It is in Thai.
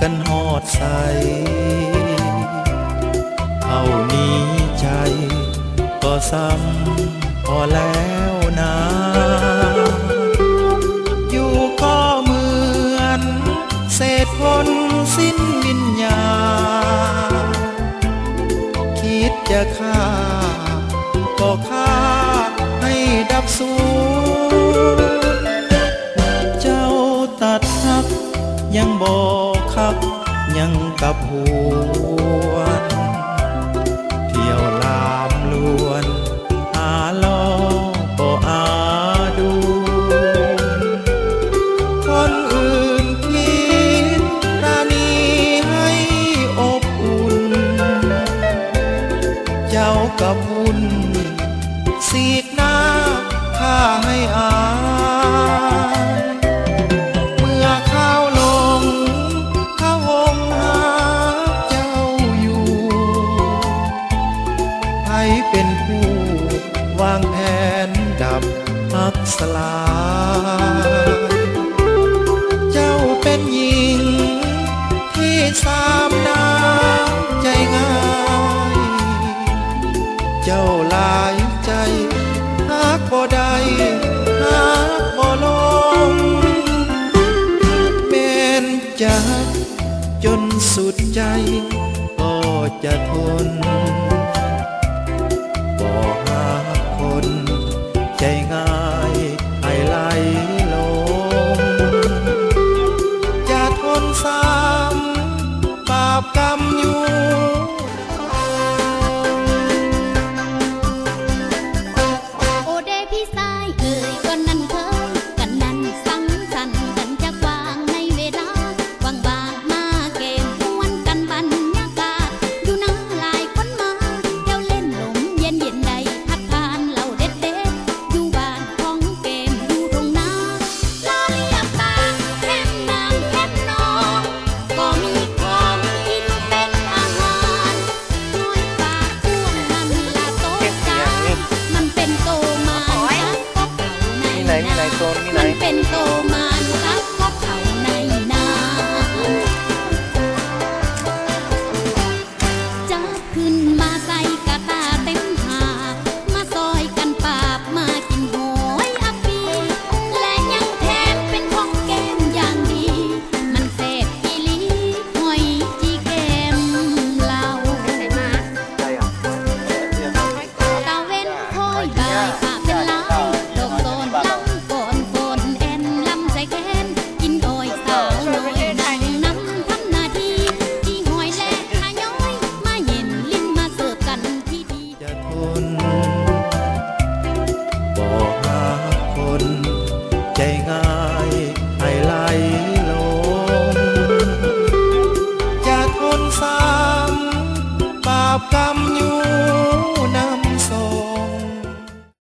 กันหอดใส เท่านี้ใจ ก็ซ้ำพอแล้วนะอยู่ก็เหมือน เศษคนสิ้นวิญญาคิดจะฆ่า ก็ฆ่าให้ดับสูญเจ้าตัดหักยังบอก คักยังกับหวนเที่ยวลามลวนอาลอบ่อาดู คนอื่นคิดรานีให้อบอุ่น เจ้ากับหุ่นสีกหน้าข้าให้อาับอักสลา เจ้าเป็นหญิง ที่สามน้ำใจง่าย เจ้าลายใจหักบ่ได้หักบ่ลงเป็นจักจนสุดใจก็จะทน papá. cam